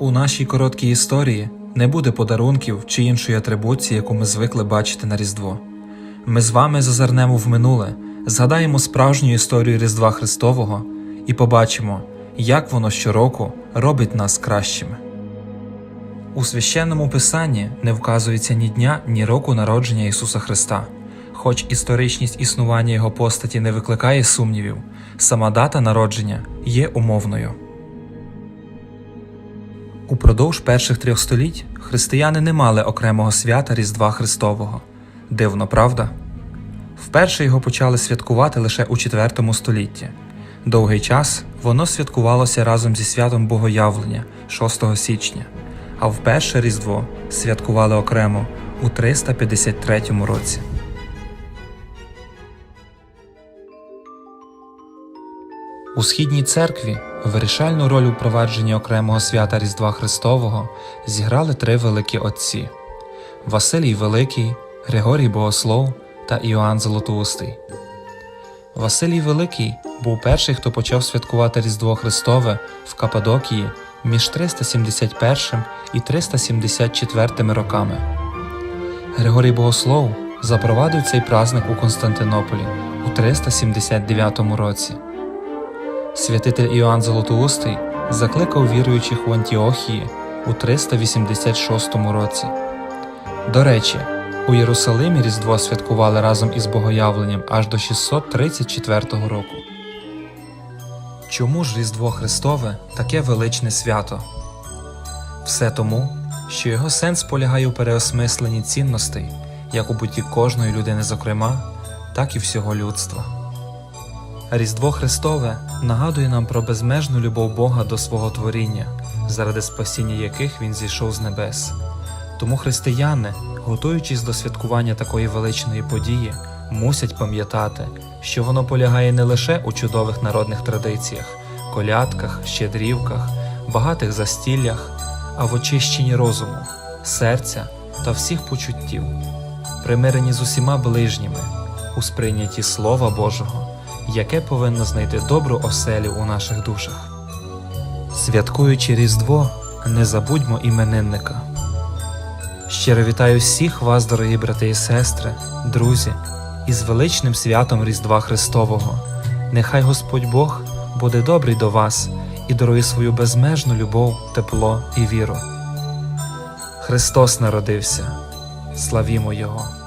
У нашій короткій історії не буде подарунків чи іншої атрибуції, яку ми звикли бачити на Різдво. Ми з вами зазирнемо в минуле, згадаємо справжню історію Різдва Христового і побачимо, як воно щороку робить нас кращими. У священному писанні не вказується ні дня, ні року народження Ісуса Христа. Хоч історичність існування Його постаті не викликає сумнівів, сама дата народження є умовною. Упродовж перших трьох століть християни не мали окремого свята Різдва Христового. Дивно, правда? Вперше його почали святкувати лише у IV столітті. Довгий час воно святкувалося разом зі святом Богоявлення 6 січня, а вперше Різдво святкували окремо у 353 році. У східній церкві вирішальну роль у провадженні окремого свята Різдва Христового зіграли три великі отці: Василій Великий, Григорій Богослов та Іоанн Золотоустий. Василій Великий був перший, хто почав святкувати Різдво Христове в Каппадокії між 371 і 374 роками. Григорій Богослов запровадив цей праздник у Константинополі у 379 році. Святитель Іоанн Золотоустий закликав віруючих в Антіохії у 386 році. До речі, у Єрусалимі Різдво святкували разом із Богоявленням аж до 634 року. Чому ж Різдво Христове таке величне свято? Все тому, що його сенс полягає у переосмисленні цінностей, як у буті кожної людини, зокрема, так і всього людства. Різдво Христове нагадує нам про безмежну любов Бога до свого творіння, заради спасіння яких Він зійшов з небес. Тому християни, готуючись до святкування такої величної події, мусять пам'ятати, що воно полягає не лише у чудових народних традиціях, колядках, щедрівках, багатих застіллях, а в очищенні розуму, серця та всіх почуттів, примиренні з усіма ближніми, у сприйнятті Слова Божого яке повинно знайти добру оселю у наших душах. Святкуючи Різдво, не забудьмо іменинника. Щиро вітаю всіх вас, дорогі брати і сестри, друзі, із величним святом Різдва Христового. Нехай Господь Бог буде добрий до вас і дарує свою безмежну любов, тепло і віру. Христос народився. Славімо Його!